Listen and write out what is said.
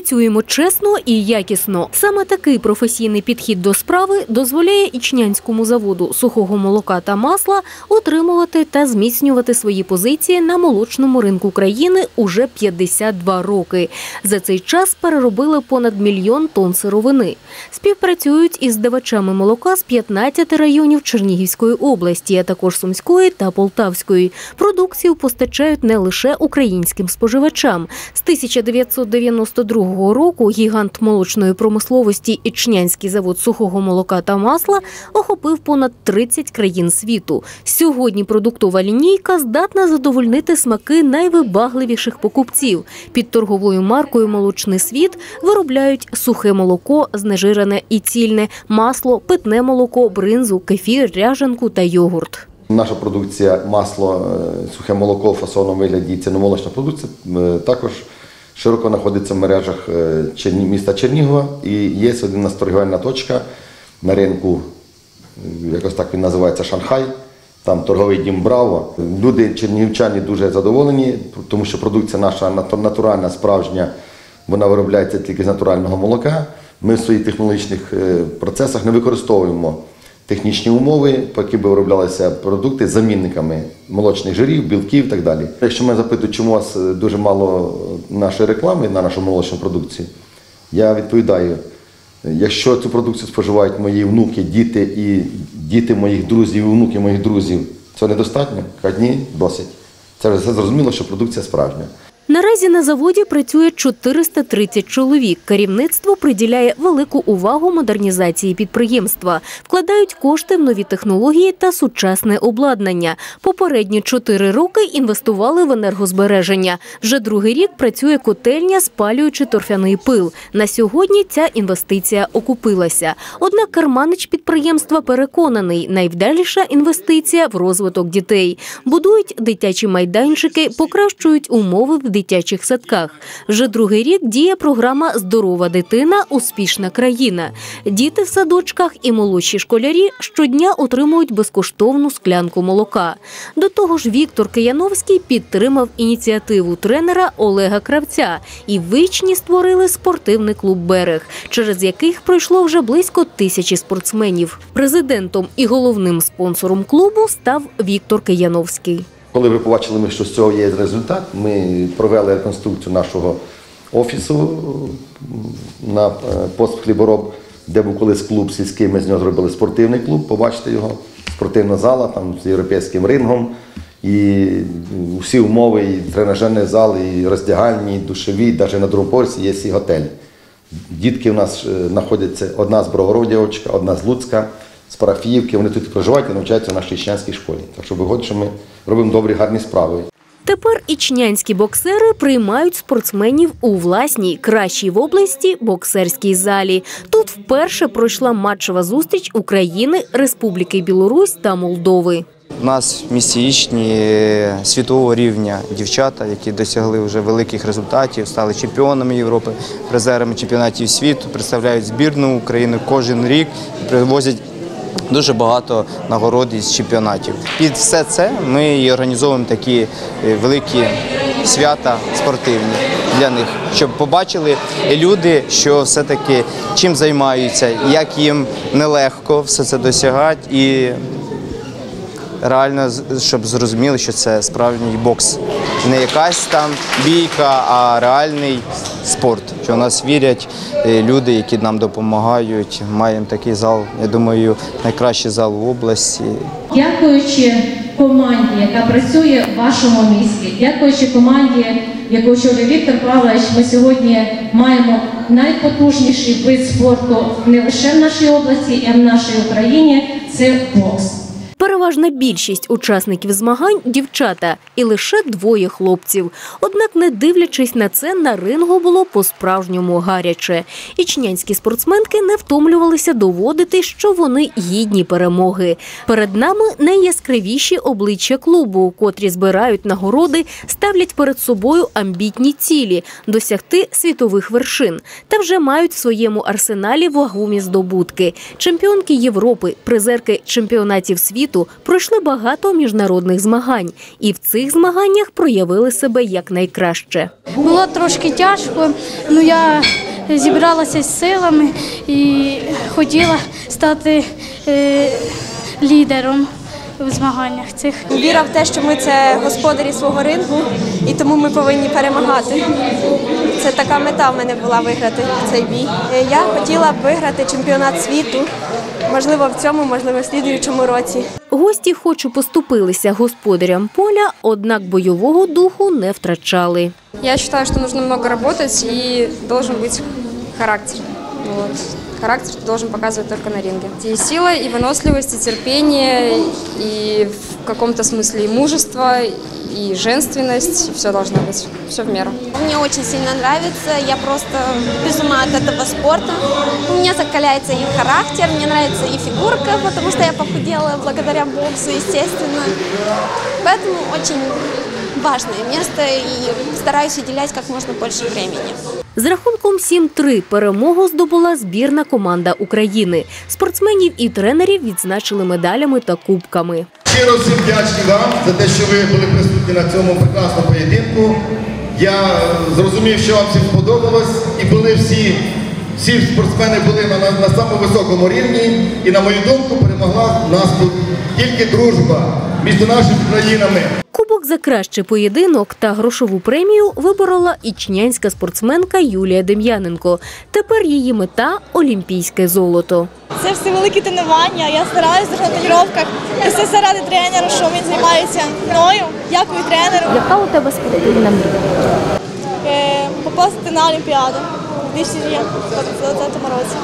Працюємо чесно і якісно. Саме такий професійний підхід до справи дозволяє ічнянському заводу сухого молока та масла отримувати та зміцнювати свої позиції на молочному ринку країни уже 52 роки. За цей час переробили понад мільйон тонн сировини. Співпрацюють із здавачами молока з 15 районів Чернігівської області, а також Сумської та Полтавської. Продукцію постачають не лише українським споживачам. З 1992 року гігант молочної промисловості Ічнянський завод сухого молока та масла охопив понад 30 країн світу. Сьогодні продуктова лінійка здатна задовольнити смаки найвибагливіших покупців. Під торговою маркою Молочний світ виробляють сухе молоко, знежирене і цільне, масло, питне молоко, бринзу, кефір, ряжанку та йогурт. Наша продукція, масло, е, сухе молоко в фасовному вигляді і ціномолочна продукція е, також широко знаходиться в мережах е, міста Чернігова і є одна торгівельна точка на ринку, якось так він називається Шанхай. Там торговий дім Браво. Люди чернігівчані дуже задоволені, тому що продукція наша натуральна, справжня, вона виробляється тільки з натурального молока. Ми в своїх технологічних е, процесах не використовуємо технічні умови, по яким би вироблялися продукти з замінниками молочних жирів, білків і так далі. Якщо мене запитують, чому у вас е, дуже мало нашої реклами на нашу молочну продукцію, я відповідаю, якщо цю продукцію споживають мої внуки, діти і діти моїх друзів, і внуки моїх друзів, це недостатньо? Кажуть, ні, досить. Це все зрозуміло, що продукція справжня. Наразі на заводі працює 430 чоловік. Керівництво приділяє велику увагу модернізації підприємства, вкладають кошти в нові технології та сучасне обладнання. Попередні чотири роки інвестували в енергозбереження. Вже другий рік працює котельня, спалюючи торфяний пил. На сьогодні ця інвестиція окупилася. Однак керманич підприємства переконаний, найвдаліша інвестиція в розвиток дітей. Будують дитячі майданчики, покращують умови в дитячих садках. Вже другий рік діє програма Здорова дитина, успішна країна. Діти в садочках і молодші школярі щодня отримують безкоштовну склянку молока. До того ж, Віктор Кияновський підтримав ініціативу тренера Олега Кравця і вичні створили спортивний клуб Берег, через яких пройшло вже близько тисячі спортсменів. Президентом і головним спонсором клубу став Віктор Кияновський. Коли ви побачили, що з цього є результат, ми провели реконструкцію нашого офісу на е, пост хлібороб, де був колись клуб сільський, ми з нього зробили спортивний клуб, побачите його, спортивна зала там з європейським рингом. І всі умови, і тренажерний зал, і роздягальні, і душові, навіть на другому поверсі є і готель. Дітки у нас е, знаходяться одна з Бровородівочка, одна з Луцька, з Парафіївки. Вони тут проживають і навчаються в нашій Іщанській школі. Так що виходить, що ми робимо добрі, гарні справи. Тепер ічнянські боксери приймають спортсменів у власній кращій в області боксерській залі. Тут вперше пройшла матчева зустріч України, Республіки Білорусь та Молдови. У нас в місті Ічні е, світового рівня дівчата, які досягли вже великих результатів, стали чемпіонами Європи, призерами чемпіонатів світу, представляють збірну України кожен рік, привозять дуже багато нагород із чемпіонатів. Під все це ми і організовуємо такі е, великі свята спортивні для них, щоб побачили люди, що все-таки чим займаються, як їм нелегко все це досягати. І реально, щоб зрозуміли, що це справжній бокс. Не якась там бійка, а реальний спорт. Що в нас вірять е, люди, які нам допомагають. Маємо такий зал, я думаю, найкращий зал в області. Дякуючи команді, яка працює в вашому місті, дякуючи команді, яку очолює Віктор Павлович, ми сьогодні маємо найпотужніший вид спорту не лише в нашій області, а й в нашій Україні це бокс. Переважна більшість учасників змагань дівчата і лише двоє хлопців. Однак, не дивлячись на це, на рингу було по-справжньому гаряче. Ічнянські спортсменки не втомлювалися доводити, що вони гідні перемоги. Перед нами найяскравіші обличчя клубу, котрі збирають нагороди, ставлять перед собою амбітні цілі досягти світових вершин та вже мають в своєму арсеналі вагомі здобутки. Чемпіонки Європи, призерки чемпіонатів світу світу пройшли багато міжнародних змагань, і в цих змаганнях проявили себе якнайкраще. Було трошки тяжко, але я зібралася з силами і хотіла стати е, лідером у змаганнях цих. Віра в те, що ми це господарі свого ринку, і тому ми повинні перемагати. Це така мета в мене була виграти цей бій. Е, Я хотіла б виграти чемпіонат світу, можливо, в цьому, можливо, в слідуючому році. Гості, хоч і поступилися господарям поля, однак бойового духу не втрачали. Я вважаю, що потрібно багато працювати і має бути характер. Вот. Характер ты должен показывать только на ринге. И сила, и выносливость, и терпение, и в каком-то смысле и мужество, и женственность. Все должно быть. Все в меру. Мне очень сильно нравится, я просто без ума от этого спорта. У меня закаляется и характер, мне нравится и фигурка, потому что я похудела благодаря боксу, естественно. Поэтому очень важное место и стараюсь уделять как можно больше времени. З рахунком 7-3 перемогу здобула збірна команда України. Спортсменів і тренерів відзначили медалями та кубками. Щиро всім вдячні вам за те, що ви були присутні на цьому прекрасному поєдинку. Я зрозумів, що вам всім сподобалось, і були всі, всі спортсмени були на, на, на самому високому рівні. І на мою думку, перемогла нас тут тільки дружба між нашими країнами. Кубок за кращий поєдинок та грошову премію виборола ічнянська спортсменка Юлія Дем'яненко. Тепер її мета олімпійське золото. Це все великі тренування. Я стараюся на тренуваннях. Це все заради тренера, що він займається мною. Дякую тренеру. Яка у тебе спортивна мрія? Е, Попасти на Олімпіаду у 2020 році.